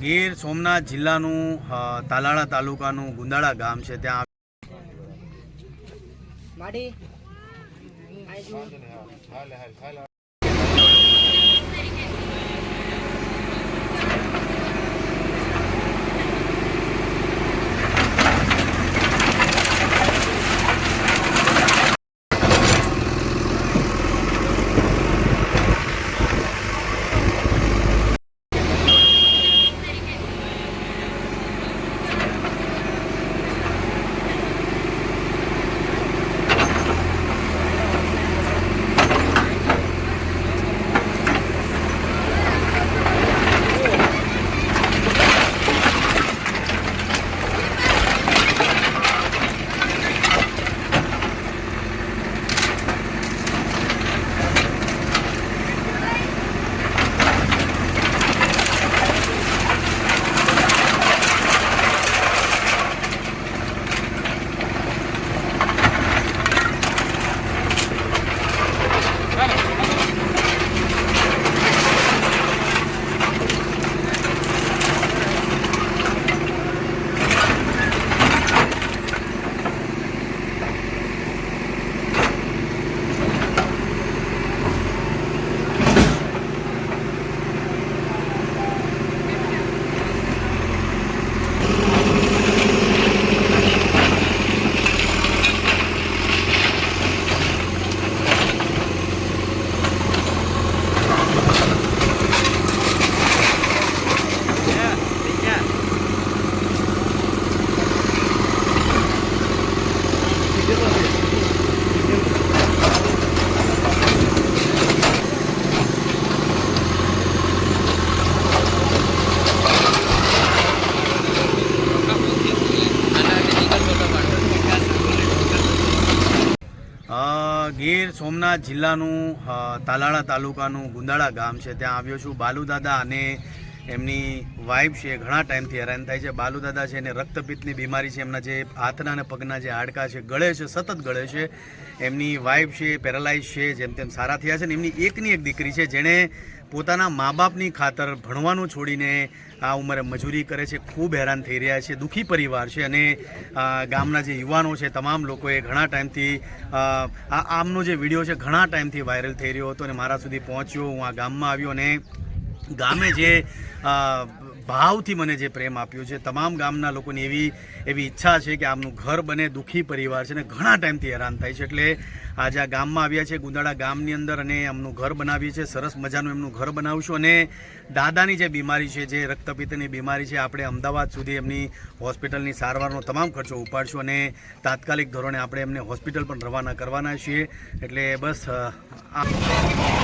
ગીર સોમનાથ જિલ્લાનું તાલાળા તાલુકાનું ગુંદાળા ગામ છે. ત્યાં માડી. સોમનાથ જિલ્લાનું તાલાળા તાલુકાનું ગુંદાળા ગામ છે. ત્યાં આવ્યો છું. બાલુદાદા અને એમની વાઇફ છે, ઘણા ટાઈમથી હેરાન થાય છે. બાલુદાદા છે એને રક્તપિત્તની બીમારી છે. એમના જે હાથના અને પગના જે હાડકા છે, ગળે છે, સતત ગળે છે. એમની વાઈફ છે પેરાલાઇઝ છે, જેમ તેમ સારા થયા છે ને એમની એકની એક દીકરી છે, જેણે પોતાના મા બાપની ખાતર ભણવાનું છોડીને આ ઉંમરે મજૂરી કરે છે. ખૂબ હેરાન થઈ રહ્યા છે. દુઃખી પરિવાર છે અને ગામના જે યુવાનો છે, તમામ લોકોએ ઘણા ટાઈમથી આ આમનો જે વીડિયો છે, ઘણા ટાઈમથી વાયરલ થઈ રહ્યો હતો અને મારા સુધી પહોંચ્યો. હું આ ગામમાં આવ્યો અને ગામે જે ભાવથી મને જે પ્રેમ આપ્યો છે, તમામ ગામના લોકોની એવી એવી ઈચ્છા છે કે આમનું ઘર બને, દુઃખી પરિવાર છે અને ઘણા ટાઈમથી હેરાન થાય છે. એટલે આજે આ ગામમાં આવ્યા છે, ગુંદાળા ગામની અંદર અને એમનું ઘર બનાવીએ છીએ, સરસ મજાનું એમનું ઘર બનાવશું અને દાદાની જે બીમારી છે, જે રક્તપિત્તની બીમારી છે, આપણે અમદાવાદ સુધી એમની હોસ્પિટલની સારવારનો તમામ ખર્ચો ઉપાડશું અને તાત્કાલિક ધોરણે આપણે એમને હોસ્પિટલ પણ રવાના કરવાના છીએ. એટલે બસ આ